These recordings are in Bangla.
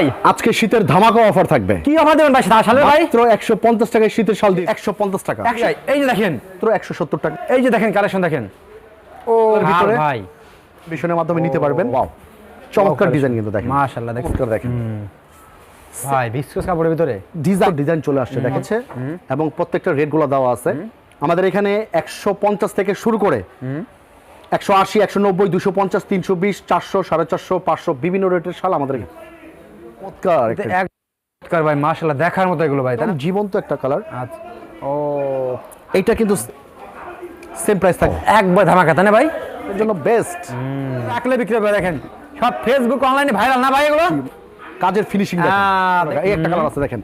ভাই আজকে শীতের ধামাকা অফার থাকবে। কি অফার দেবেন ভাই? সালে ভাই? মাত্র একশো পঞ্চাশ টাকায় শীতের শাল দিয়ে একশো পঞ্চাশ টাকা। একশো- এই যে দেখেন। মাত্র একশো সত্তর টাকা। এই যে দেখেন কালেকশন দেখেন। ও ভিতরে? ভাই। মিশনের মাধ্যমে নিতে পারবেন। ওয়াও চমৎকার ডিজাইন কিন্তু দেখেন। মাশাআল্লাহ দেখেন। দেখেন। ভাই বিস্কুস কাপড়ের ভিতরে। ডিজাইন ডিজাইন চলে আসছে দেখেছে? এবং প্রত্যেকটা রেটগুলো দেওয়া আছে। আমাদের এখানে একশো পঞ্চাশ থেকে শুরু করে একশো আশি একশো নব্বই দুশো পঞ্চাশ তিনশো বিশ চারশো সাড়ে চারশো পাঁচশো বিভিন্ন রেটের শাল আমাদের এখানে। চমৎকার চমৎকার ভাই মাশাআল্লাহ দেখার মতো এগুলো ভাই তাই জীবন্ত একটা কালার। আচ্ছা। ও এইটা কিন্তু সেম প্রাইস থাকবে একবার ধামাকা তাই না ভাই? এর জন্য বেস্ট রাখলে বিক্রি হবে দেখেন। সব ফেসবুক অনলাইনে ভাইরাল না ভাই এগুলো? কাজের ফিনিশিং আহ, এই একটা কালার আছে দেখেন।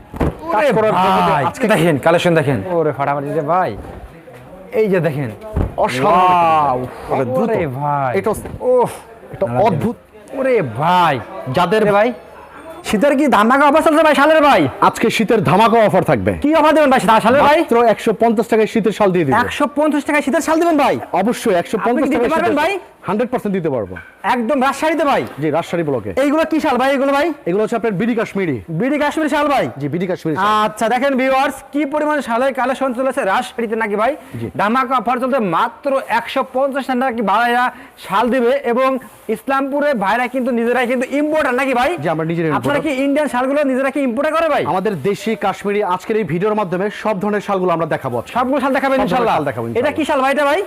কাজ করার ভাই, আজকে দেখেন কালেকশন দেখেন। ওরে ফাটাফাটি যে ভাই। এই যে দেখেন। অসাধারণ ওরে ভাই। এটা ওহ এটা অদ্ভুত। ওরে ভাই যাদের ভাই শীতের কি ধামাকা অফার চলছে ভাই শালের ভাই? আজকে শীতের ধামাকা অফার থাকবে। কি অফার দেবেন ভাই শালের ভাই? মাত্র একশো পঞ্চাশ টাকায় শীতের শাল দিয়ে দিবে একশো পঞ্চাশ টাকায় শীতের শাল দেবেন ভাই? অবশ্যই একশো আপনি পঞ্চাশ কি দিতে পারবেন ভাই? হান্ড্রেড পার্সেন্ট দিতে পারব। একদম রাজশাহীতে ভাই? জি রাজশাহী ব্লকে। এইগুলো কি শাল ভাই এগুলো ভাই? এগুলো হচ্ছে আপনার বিডি কাশ্মীরি। বিডি কাশ্মীর শাল ভাই? জি বিডি কাশ্মীরি শাল। আচ্ছা দেখেন ভিউয়ার্স কি পরিমাণ শালের কালেকশন চলেছে রাজশাহীতে নাকি ভাই। ধামাকা অফার চলতে মাত্র একশো পঞ্চাশ টাকা কি ভাইরা শাল দিবে এবং ইসলামপুরে ভাইরা কিন্তু নিজেরাই কিন্তু ইম্পোর্টার নাকি ভাই? জি, আমরা নিজেরাই আপনারা কি। ইন্ডিয়ান শালগুলো নিজেরা কি ইম্পোর্ট করে ভাই? আমাদের দেশি কাশ্মীরি আজকের এই ভিডিওর মাধ্যমে সব ধরনের শালগুলো আমরা দেখাবো। সবগুলো শাল দেখাবেন ইনশাআল্লাহ ইনশাল্লাহ। শাল দেখাবো এটা কি শাল ভাই এটা ভাই?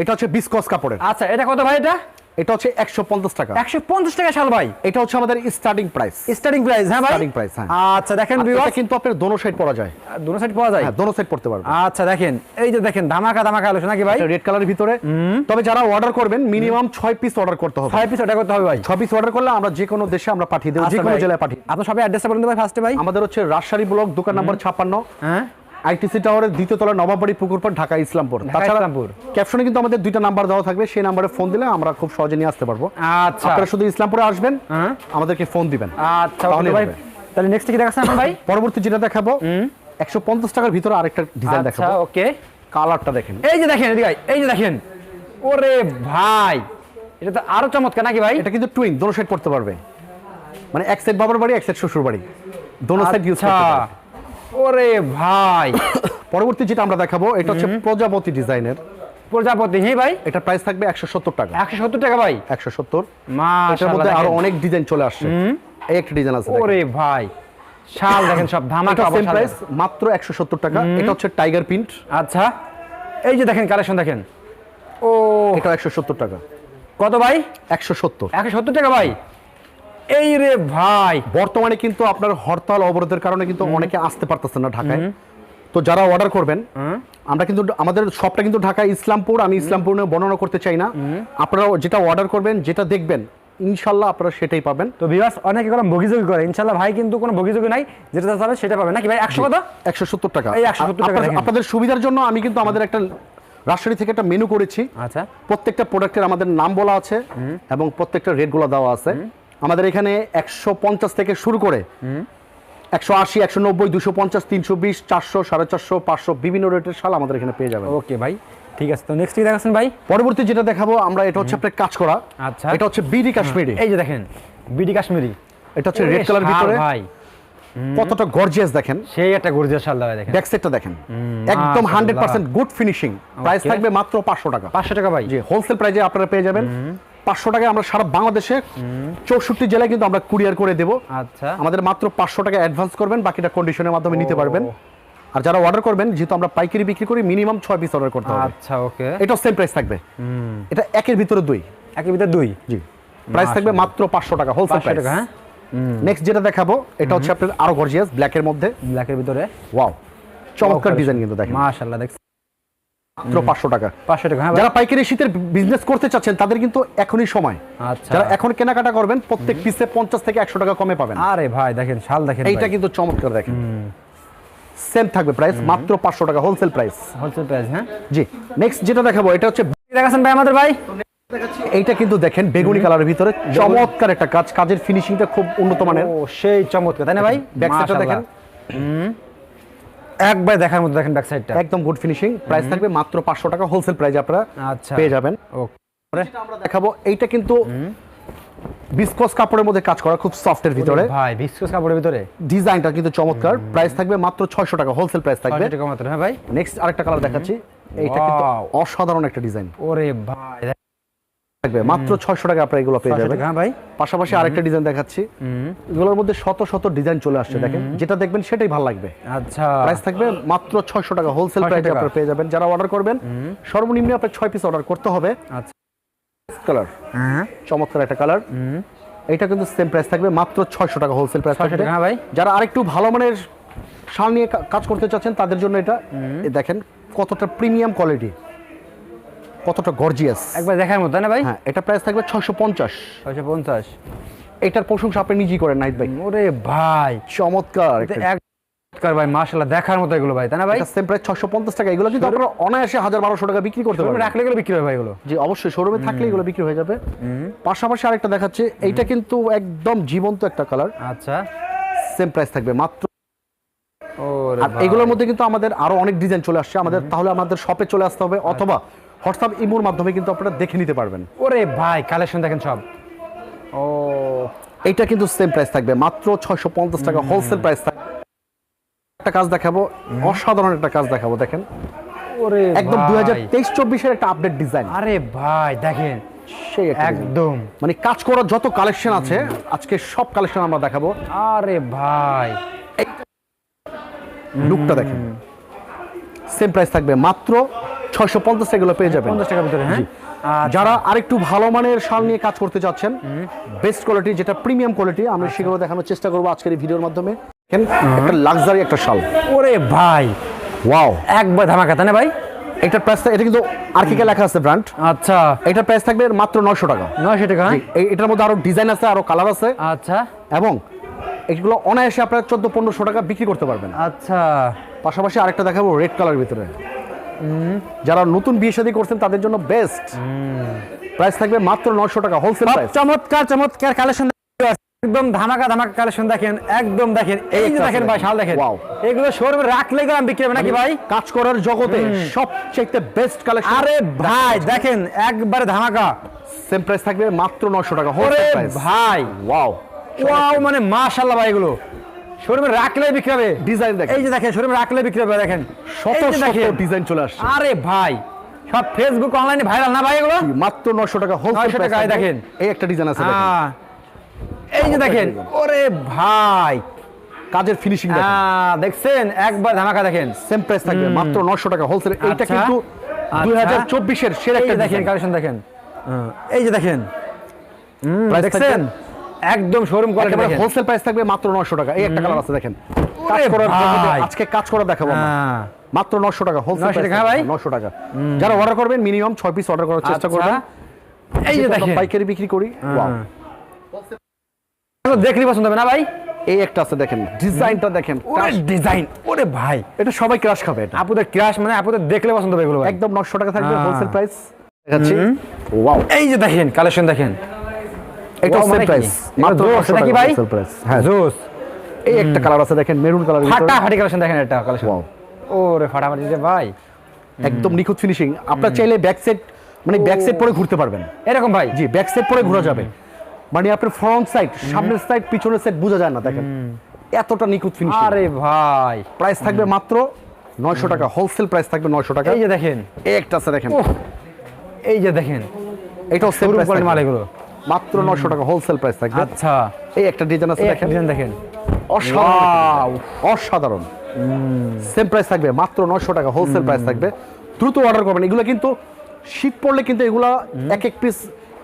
এটা হচ্ছে বিসকস কাপড়ের। আচ্ছা এটা কত ভাই এটা? এটা হচ্ছে একশো পঞ্চাশ টাকা। একশো পঞ্চাশ টাকা শাল ভাই। এটা হচ্ছে আমাদের স্টার্টিং প্রাইস স্টার্টিং প্রাইস হ্যাঁ ভাই? Starting price, হ্যাঁ। আচ্ছা দেখেন কিন্তু আপনার দোনো সাইড পরা যায়। দুটো সাইড পাওয়া যায়? হ্যাঁ দোনো সাইড পড়তে পারবে আচ্ছা দেখেন এই যে দেখেন ধামাকা ধামাকা আলোচনা নাকি ভাই? রেড কালারের ভিতরে। তবে যারা অর্ডার করবেন মিনিমাম ছয় পিস অর্ডার করতে হবে। ছয় পিস ওটা করতে হবে ভাই। ছয় পিস অর্ডার করলে আমরা যে কোনো দেশে আমরা পাঠিয়ে দেবো যে আচ্ছা কোনো জেলায় পাঠিয়ে। আপনার সবাই অ্যাড্রেসটা বলুন ভাই ফার্স্টে ভাই। আমাদের হচ্ছে রাজশাহী ব্লক দোকান নাম্বার ছাপ্পান্ন। হ্যাঁ। আইটিসি টাওয়ারের দ্বিতীয় তলা নবাবাড়ি পুকুরপাড় ঢাকা ইসলামপুর। তাছাড়া ইসলামপুর। ক্যাপশনে কিন্তু আমাদের দুইটা নাম্বার দেওয়া থাকবে সেই নাম্বারে ফোন দিলে আমরা খুব সহজে নিয়ে আসতে পারব। আচ্ছা। আপনারা শুধু ইসলামপুরে আসবেন হ্যাঁ। আমাদেরকে ফোন দিবেন। আচ্ছা ভাই। তাহলে নেক্সট কি দেখাচ্ছেন ভাই? পরবর্তী যেটা দেখাবো একশো পঞ্চাশ টাকার ভিতরে আরেকটা ডিজাইন আচ্ছা ওকে। কালারটা দেখেন। এই যে দেখেন এদিকে এই যে দেখেন। ওরে ভাই এটা তো আরও চমৎকার নাকি ভাই? এটা কিন্তু টুইন দোনো সাইড পড়তে পারবে। মানে এক সাইড বাবার বাড়ি এক সাইড শ্বশুর বাড়ি। দোনো সাইড ইউজ আচ্ছা। করতে পারবে। ওরে ভাই। পরবর্তী যেটা আমরা দেখাবো এটা হচ্ছে প্রজাপতি ডিজাইনের। প্রজাপতি হ্যাঁ ভাই? এটা প্রাইস থাকবে একশো সত্তর টাকা। একশো সত্তর টাকা ভাই? একশো সত্তর। এটার মধ্যে আরও অনেক ডিজাইন চলে আসছে। এই একটা ডিজাইন আছে ওরে ভাই শাল দেখেন সব ধামাকা সেম প্রাইস মাত্র একশো সত্তর টাকা। এটা হচ্ছে টাইগার প্রিন্ট আচ্ছা এই যে দেখেন কালেকশন দেখেন। ও এটা একশো সত্তর টাকা। কত ভাই? একশো সত্তর। একশো সত্তর টাকা ভাই? এই রে ভাই। বর্তমানে কিন্তু আপনার হরতাল অবরোধের কারণে কিন্তু অনেকে আসতে পারতেছেন না ঢাকায়। তো যারা অর্ডার করবেন আমরা কিন্তু আমাদের শপটা কিন্তু ঢাকা ইসলামপুর আমি ইসলামপুর নিয়ে বর্ণনা করতে চাই না। আপনারা যেটা অর্ডার করবেন যেটা দেখবেন ইনশাল্লাহ আপনারা সেটাই পাবেন। তো ভিউয়ার্স অনেকে কোনো ভোগিযোগী করে ইনশাল্লাহ ভাই কিন্তু কোনো ভোগিযোগী নাই যেটা চাবে সেটা পাবে। নাকি ভাই একশো কত একশো সত্তর টাকা। এই 170 টাকা আপনার- আপনাদের সুবিধার জন্য আমি কিন্তু আমাদের একটা রাজশাহী থেকে একটা মেনু করেছি। আচ্ছা। প্রত্যেকটা প্রোডাক্টের আমাদের নাম বলা আছে এবং প্রত্যেকটা রেটগুলো দেওয়া আছে। আমাদের এখানে একশো পঞ্চাশ থেকে শুরু করে একশো আশি একশো নব্বই দুশো পঞ্চাশ তিনশো বিশ চারশো সাড়ে চারশো পাঁচশো বিভিন্ন রেটের শাল আমাদের এখানে পেয়ে যাবেন। ওকে ভাই ঠিক আছে তো নেক্সট কি দেখাচ্ছেন ভাই? পরবর্তী যেটা দেখাবো আমরা এটা হচ্ছে আপনার কাজ করা। আচ্ছা। এটা হচ্ছে বিডি কাশ্মীরি। এই যে দেখেন বিডি কাশ্মীরি। এটা হচ্ছে রেড কালার ভিতরে। ভাই। কতটা গর্জিয়াস দেখেন। সেই একটা গর্জিয়াস শাল দেওয়া দেখেন। ব্যাক সাইডটা দেখেন। একদম মাশাআল্লাহ। Hundred percent good finishing price থাকবে মাত্র পাঁচশো টাকা। পাঁচশো টাকা ভাই। যে হোলসেল প্রাইজে আপনারা পেয়ে যাবেন। পাঁচশো টাকায় আমরা সারা বাংলাদেশে চৌষট্টি জেলায় কিন্তু আমরা কুরিয়ার করে দেব। আচ্ছা। আমাদের মাত্র পাঁচশো টাকা অ্যাডভান্স করবেন বাকিটা কন্ডিশনের মাধ্যমে নিতে পারবেন। আর যারা অর্ডার করবেন যেহেতু আমরা পাইকারি বিক্রি করি মিনিমাম ছয় পিস অর্ডার করতে হবে। আচ্ছা ওকে এটাও সেম প্রাইস থাকবে। এটা একের ভিতরে দুই। একই ভিতরে দুই? জি। প্রাইস থাকবে মাত্র পাঁচশো টাকা হোলসেল প্রাইস টাকা হ্যাঁ? নেক্সট যেটা দেখাবো এটা হচ্ছে আপনার আরও গর্জিয়াস ব্ল্যাকের মধ্যে। ব্ল্যাকের ভিতরে? ওয়াও চমৎকার ডিজাইন কিন্তু দেখেন। মাশাআল্লাহ দেখছেন? মাত্র পাঁচশো টাকা। পাঁচশো টাকা হ্যাঁ যারা পাইকারি শীতের বিজনেস করতে চাচ্ছেন তাদের কিন্তু এখনই সময়। আচ্ছা। যারা এখন কেনাকাটা করবেন প্রত্যেক পিসে পঞ্চাশ থেকে একশো টাকা কমে পাবেন। আরে ভাই দেখেন শাল দেখেন এইটা কিন্তু চমৎকার দেখেন। সেম থাকবে প্রাইস মাত্র পাঁচশো টাকা হোলসেল প্রাইস হোলসেল প্রাইস হ্যাঁ? জি নেক্সট যেটা দেখাবো এটা হচ্ছে দেখাচ্ছেন ভাই আমাদের ভাই? এইটা কিন্তু দেখেন বেগুনি কালারের ভিতরে। চমৎকার একটা কাজ কাজের ফিনিশিংটা খুব উন্নত মানের। ও সেই চমৎকার তাই না ভাই? ব্যাক সাইডটা দেখেন। একবার দেখার মতো দেখেন ব্যাক সাইডটা একদম গুড ফিনিশিং প্রাইস থাকবে মাত্র পাঁচশো টাকা হোলসেল প্রাইস আপনারা আচ্ছা। পেয়ে যাবেন। ও যেটা আমরা দেখাবো এইটা কিন্তু বিসকস কাপড়ের মধ্যে কাজ করা খুব সফটের ভিতরে। ভাই বিস্কুস কাপড়ের ভিতরে? ডিজাইনটা কিন্তু চমৎকার। প্রাইস থাকবে মাত্র ছয়শো টাকা হোলসেল প্রাইস থাকবে। ছয়শো টাকা মাত্র হ্যাঁ ভাই। নেক্সট আরেকটা কালার দেখাচ্ছি। এইটা কিন্তু অসাধারণ একটা ডিজাইন ওরে ভাই থাকবে মাত্র ছয়শো টাকা আপনার এগুলো পেয়ে যাবেন। হ্যাঁ ভাই। পাশাপাশি আরেকটা ডিজাইন দেখাচ্ছি। এগুলোর মধ্যে শত শত ডিজাইন চলে আসছে দেখেন। যেটা দেখবেন সেটাই ভালো লাগবে। আচ্ছা। প্রাইস থাকবে মাত্র ছয়শো টাকা। হোলসেল প্রাইসে আপনারা পেয়ে যাবেন। যারা অর্ডার করবেন সর্বনিম্ন আপনার ছয় পিস অর্ডার করতে হবে। আচ্ছা। কালার হ্যাঁ। চমৎকার একটা কালার এটা কিন্তু সেম প্রাইস থাকবে মাত্র ছয়শো টাকা হোলসেল প্রাইস 600 থাকবে। হ্যাঁ ভাই। যারা আরেকটু ভালো মানের শাল নিয়ে কাজ করতে চাচ্ছেন তাদের জন্য এটা। দেখেন কতটা প্রিমিয়াম কোয়ালিটি কতটা গর্জিয়াস একবার দেখার মতো না ভাই? হ্যাঁ এটা প্রাইস থাকবে ছয়শো পঞ্চাশ। ছয়শো পঞ্চাশ। এটার প্রশংসা আপনি নিজেই করেন নাইট ভাই। ওরে ভাই। চমৎকার। একবার ভাই মাশাআল্লাহ দেখার মতো এগুলো ভাই তাই না ভাই? সেম প্রাইস ছয়শো পঞ্চাশ টাকা। এগুলো কিন্তু আপনারা অনায়াসে হাজার বারোশো টাকা বিক্রি করতে পারবেন। রাখলে এগুলো বিক্রি হয় ভাই এগুলো। যে অবশ্যই শোরুমে থাকলে এগুলো বিক্রি হয়ে যাবে। পাশাপাশি আরেকটা দেখাচ্ছে এইটা কিন্তু একদম জীবন্ত একটা কালার আচ্ছা। সেম প্রাইস থাকবে মাত্র আর এগুলোর মধ্যে কিন্তু আমাদের আরও অনেক ডিজাইন চলে আসছে। আমাদের তাহলে আমাদের শপে চলে আসতে হবে অথবা হোয়াটসঅ্যাপ ইমোর মাধ্যমে কিন্তু আপনারা দেখে নিতে পারবেন। ওরে ভাই কালেকশন দেখেন সব। ও এইটা কিন্তু সেম প্রাইস থাকবে মাত্র ছয়শো পঞ্চাশ টাকা হোলসেল প্রাইস থাকবে একটা কাজ দেখাবো অসাধারণ একটা কাজ দেখাবো দেখেন। ওরে একদম। দুই হাজার তেইশ চব্বিশের একটা আপডেট ডিজাইন আরে ভাই দেখেন। সেই একদম। মানে কাজ করার যত কালেকশন আছে আজকে সব কালেকশন আমরা দেখাবো। আরে ভাই। লুকটা দেখেন। সেম প্রাইস থাকবে মাত্র ছয়শো পঞ্চাশ এগুলো পেয়ে যাবেন। পঞ্চাশ টাকার ভিতরে হ্যাঁ? যারা আরেকটু ভালো মানের শাল নিয়ে কাজ করতে চাচ্ছেন বেস্ট কোয়ালিটি যেটা প্রিমিয়াম কোয়ালিটি আমরা আচ্ছা। সেগুলো দেখানোর চেষ্টা করব আজকের এই ভিডিওর মাধ্যমে। একটা লাক্সারি একটা শাল। ওরে ভাই। ওয়াও একবার ধামাকা তাই না ভাই? এটার প্রাইস এটা কিন্তু আর্কিকে লেখা আছে ব্র্যান্ড আচ্ছা। এটার প্রাইস থাকবে মাত্র নয়শো টাকা। নয়শো টাকা হ্যাঁ? এটার মধ্যে আরও ডিজাইন আছে আরও কালার আছে। আচ্ছা। এবং এগুলো অনায়াসে আপনারা চোদ্দ পনেরোশো টাকা বিক্রি করতে পারবেন। আচ্ছা। পাশাপাশি আরেকটা দেখাবো রেড কালার ভিতরে। যারা নতুন বিয়ে শাদী করছেন তাদের জন্য বেস্ট প্রাইস থাকবে মাত্র নশো টাকা হোলসেল প্রাইস চমৎকার চমৎকার কালেকশন একদম ধামাকা ধামাকা কালেকশন দেখেন একদম দেখেন। এই যে দেখেন ভাই শাল দেখেন. এগুলো শোরুমে রাখলে গ্রাম বিক্রি হবে নাকি ভাই? কাজ করার জগতে সবচেয়ে বেস্ট কালেকশন আরে ভাই দেখেন একবারে ধামাকা। সেম প্রাইস থাকবে মাত্র নয়শো টাকা ওরে হোলসেল প্রাইস ভাই। ওয়াও ওয়াও মানে মাশাআল্লাহ ভাই এগুলো। শোরুমে রাখলে বিক্রি হবে। ডিজাইন দেখেন। এই যে দেখেন শোরুমে রাখলে বিক্রি হবে দেখেন। শত শত ডিজাইন চলে আসছে। আরে ভাই সব ফেসবুক অনলাইনে ভাইরাল না ভাই এগুলো? মাত্র নয়শো টাকা হোলসেল 900 প্রাইস টাকায় দেখেন। এই একটা ডিজাইন আছে দেখেন। হ্যাঁ। এই যে দেখেন ওরে ভাই। কাজের ফিনিশিং দেখেন। হ্যাঁ, দেখছেন? একবার ধামাকা দেখেন। সেম প্রাইস থাকবে মাত্র নয়শো টাকা হোলসেল এইটা আচ্ছা। কিন্তু আচ্ছা। দুই হাজার চব্বিশের সেরা একটা দেখেন কালেকশন দেখেন। এই যে দেখেন। দেখছেন? একদম শোরুম কোয়ালিটি একেবারে হোলসেল প্রাইস থাকবে মাত্র নয়শো টাকা। এই একটা কালার আছে দেখেন। কাজ করার আজকে কাজ করা দেখাবো। হ্যাঁ। মাত্র নশো টাকা হোলসেল 900 টাকা, ভাই? নশো টাকা। যারা অর্ডার করবেন মিনিমাম ছয় পিস অর্ডার করার চেষ্টা আচ্ছা। করবেন। এই যে দেখেন। পাইকারি বিক্রি করি। এগুলো দেখলেই পছন্দ হবে না ভাই? এই একটা আছে দেখেন ডিজাইনটা দেখেন। ওরে ডিজাইন ওরে ভাই। এটা সবাই ক্রাশ খাবে এটা। আপুদের ক্রাশ মানে আপুদের দেখলে পছন্দ হবে এগুলো একদম নশো টাকা থাকবে হ্যাঁ। হোলসেল প্রাইস দেখাচ্ছি। ওয়াও এই যে দেখেন কালেকশন দেখেন। এটা সেম প্রাইস মাত্র এটা 900 এটা কি টাকা ভাই? হোলসেল প্রাইস হ্যাঁ। জোস। এই একটা কালার আছে দেখেন মেরুন কালার ফাটাফাটি কালেকশন দেখেন এটা কালেকশন Wow. ওরে ফাটাফাটি যে ভাই। একদম নিখুঁত ফিনিশিং আপনার চাইলে ব্যাক সেট মানে ব্যাক সেট পরে ঘুরতে পারবেন। এরকম ভাই। জি ব্যাক সাইড পরে ঘোরা যাবে। মানে আপনার ফ্রন্ট সাইড সামনের সাইড পিছনের সাইড বোঝা যায় না দেখেন। এতটা নিখুঁত ফিনিশিং আরে ভাই। প্রাইস থাকবে মাত্র নয়শো টাকা। হোলসেল প্রাইস থাকবে নয়শো টাকা। এই যে দেখেন। এই একটা আছে দেখেন। এই যে দেখেন। এটাও সেম শোরুম প্রাইস মাল এগুলো। মাত্র নয়শো টাকা হোলসেল প্রাইস থাকবে। আচ্ছা। এই একটা ডিজাইন আছে দেখেন। ডিজাইন দেখেন। অসাধারণ। অসাধারণ। সেম প্রাইস থাকবে মাত্র নয়শো টাকা হোলসেল প্রাইস থাকবে। দ্রুত অর্ডার করবেন। এগুলো কিন্তু শীত পড়লে কিন্তু এগুলা এক এক পিস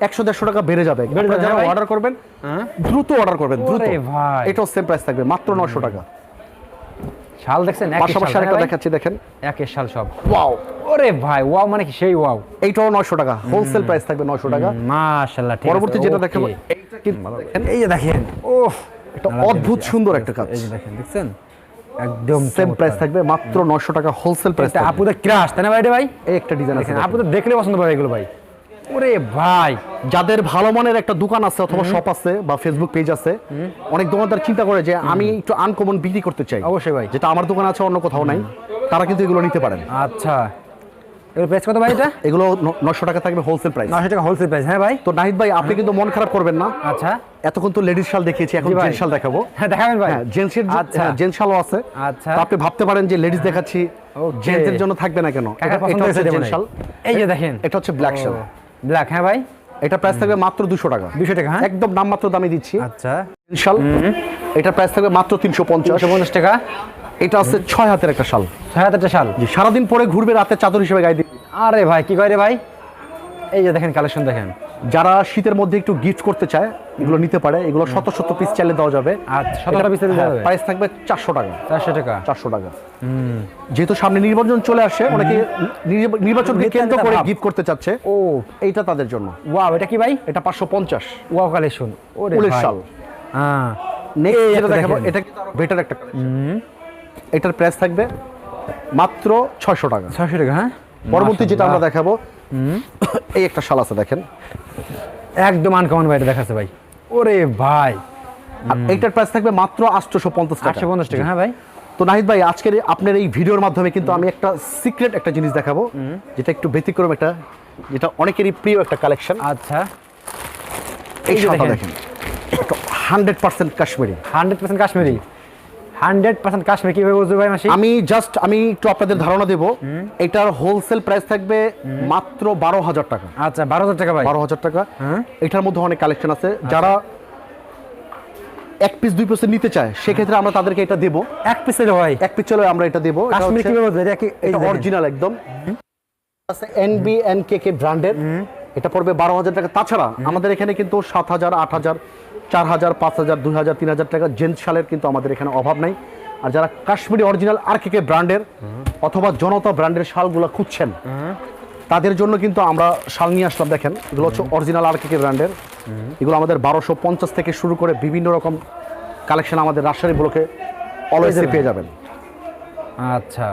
একশো দেড়শো টাকা বেড়ে যাবে। যারা অর্ডার করবেন হ্যাঁ? দ্রুত অর্ডার করবেন দ্রুত। এটাও সেম প্রাইস থাকবে মাত্র নয়শো টাকা। শাল দেখছেন? পাশাপাশি আরেকটা? দেখাচ্ছি দেখেন। একের শাল সব। ওয়াও। ওরে ভাই ওয়াও মানে কি সেই ওয়াও? এইটাও নয়শো টাকা। হোলসেল প্রাইস থাকবে নয়শো টাকা। মাশাআল্লাহ ঠিক পরবর্তী যেটা। দেখাবো এইটা এই যে দেখেন ওহ এটা অদ্ভুত সুন্দর একটা কাজ। এই যে দেখেন দেখছেন? একদম সেম প্রাইস থাকবে মাত্র নয়শো টাকা হোলসেল প্রাইস এটা আপুদের ক্রাশ তাই না ভাই ভাই? এই একটা ডিজাইন আছে। আপুদের দেখলে পছন্দ পাবে এগুলো ভাই। ওরে ভাই যাদের ভালো মানের একটা দোকান আছে অথবা শপ আছে বা ফেসবুক পেজ আছে অনেক দোকানদার চিন্তা করে যে আমি একটু আনকমন বিক্রি করতে চাই। অবশ্যই ভাই। যেটা আমার দোকান আছে অন্য কোথাও নাই। তারা কিন্তু এগুলো নিতে পারেন। আচ্ছা। এগুলো প্রাইস কত ভাই এটা? এগুলো নশো টাকা থাকবে হোলসেল প্রাইস নশো টাকা হোলসেল প্রাইস হ্যাঁ ভাই। তো নাহিদ ভাই আপনি কিন্তু মন খারাপ করবেন না। আচ্ছা। এতক্ষণ তো লেডিস শাল দেখিয়েছি এখন। জেন্টস শাল দেখাবো। হ্যাঁ দেখাবেন ভাই। হ্যাঁ জেন্টসের আচ্ছা। জেন্টস শালও আছে। আচ্ছা। আপনি ভাবতে পারেন যে লেডিস দেখাচ্ছি. জেন্টসের জন্য থাকবে না কেন? এটা- হচ্ছে জেন্টস শাল। এই যে দেখেন। এটা হচ্ছে ব্ল্যাক শাল। ব্ল্যাক হ্যাঁ ভাই? এটা প্রাইস থাকবে মাত্র দুশো টাকা। দুশো টাকা হ্যাঁ? একদম নামমাত্র দামে দিচ্ছি। আচ্ছা। শাল। এটা প্রাইস থাকবে মাত্র তিনশো পঞ্চাশ। পঞ্চাশ টাকা। এটা আছে ছয় হাতের একটা শাল। ছয় হাজারটা শাল। জি সারাদিন পরে ঘুরবে রাতে চাদর হিসেবে গায়ে দিবে। আরে ভাই কি করে ভাই? এই যে দেখেন কালেকশন দেখেন। যারা শীতের মধ্যে একটু গিফট করতে চায় এগুলো নিতে পারে। এগুলো শত শত পিস চাইলে দেওয়া যাবে। আচ্ছা সতেরো পিসের প্রাইস থাকবে চারশো টাকা। চারশো টাকা। চারশো টাকা। যেহেতু সামনে নির্বাচন চলে আসে অনেকে নির্বা- নির্বাচনকে কেন্দ্র করে গিফট করতে চাচ্ছে। ও। এইটা তাদের জন্য। ওয়াও এটা কি ভাই? এটা পাঁচশো পঞ্চাশ। ওয়াও কালেকশন ওরে উলের শাল। হ্যাঁ। একটা দেখাবো এটা বেটার একটা। এটার প্রাইস থাকবে মাত্র ছয়শো টাকা। ছয়শো টাকা হ্যাঁ? পরবর্তী যেটা আমরা দেখাবো এই একটা শাল আছে দেখেন। একদম আনকমন ভাই এটা দেখাচ্ছে ভাই। ওরে ভাই। এইটার প্রাইস থাকবে মাত্র আটশোশো পঞ্চাশ টাকা। আটশো পঞ্চাশ টাকা হ্যাঁ ভাই। তো নাহিদ ভাই আজকের আপনার এই ভিডিওর মাধ্যমে কিন্তু আমি একটা সিক্রেট একটা জিনিস দেখাবো যেটা একটু ব্যতিক্রম একটা যেটা অনেকেরই প্রিয় একটা কালেকশন আচ্ছা। এই শালটা দেখেন। দেখেন। Hundred percent Kashmiri. Hundred percent Kashmiri. Hundred percent Kashmir কীভাবে বুঝবে ভাই মাসি? আমি জাস্ট আমি একটু আপনাদের ধারণা দেব। এটার হোলসেল প্রাইস থাকবে মাত্র বারো হাজার টাকা। আচ্ছা বারো হাজার টাকা ভাই। বারো হাজার টাকা। এটার মধ্যে অনেক কালেকশন আছে। যারা এক পিস দুই পিস নিতে চায় সেক্ষেত্রে আমরা তাদেরকে এটা দেবো। এক পিসের ভাই। এক পিস চলে আমরা এটা দেবো। কাশ্মীর কীভাবে বুঝবে এটা অরিজিনাল একদম। আছে এনবি এন কে কে ব্র্যান্ডের এটা পড়বে বারো হাজার টাকা। তাছাড়া আমাদের এখানে কিন্তু সাত হাজার আট হাজার চার হাজার পাঁচ হাজার দুই হাজার তিন হাজার টাকা জেন্টস শালের কিন্তু আমাদের এখানে অভাব নাই। আর যারা কাশ্মীরি অরিজিনাল আর কে কে ব্র্যান্ডের অথবা জনতা ব্র্যান্ডের শালগুলো খুঁজছেন তাদের জন্য কিন্তু আমরা শাল নিয়ে আসলাম। দেখেন এগুলো হচ্ছে অরিজিনাল আর কে কে ব্র্যান্ডের এগুলো আমাদের বারোশো পঞ্চাশ থেকে শুরু করে বিভিন্ন রকম কালেকশন আমাদের রাজশাহী ব্লকে অলওয়েজ পেয়ে যাবেন। আচ্ছা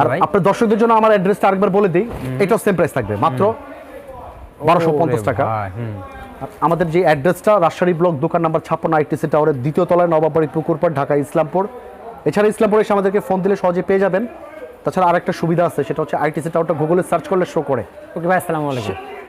আর আপনার দর্শকদের জন্য আমার অ্যাড্রেসটা আরেকবার বলে দিই এটাও সেম প্রাইস থাকবে মাত্র বারোশো পঞ্চাশ টাকা। আমাদের যে অ্যাড্রেসটা রাজশাহী ব্লক দোকান নাম্বার ছাপ্পান্ন আইটিসি টাওয়ারের দ্বিতীয় তলায় নবাবাড়ি পুকুরপাড় ঢাকা ইসলামপুর। এছাড়া ইসলামপুর এসে আমাদেরকে ফোন দিলে সহজে পেয়ে যাবেন। তাছাড়া আরেকটা সুবিধা আছে সেটা হচ্ছে আইটিসি টাওয়ারটা গুগলে সার্চ করলে শো করে। ওকে ভাই আসসালামু আলাইকুম।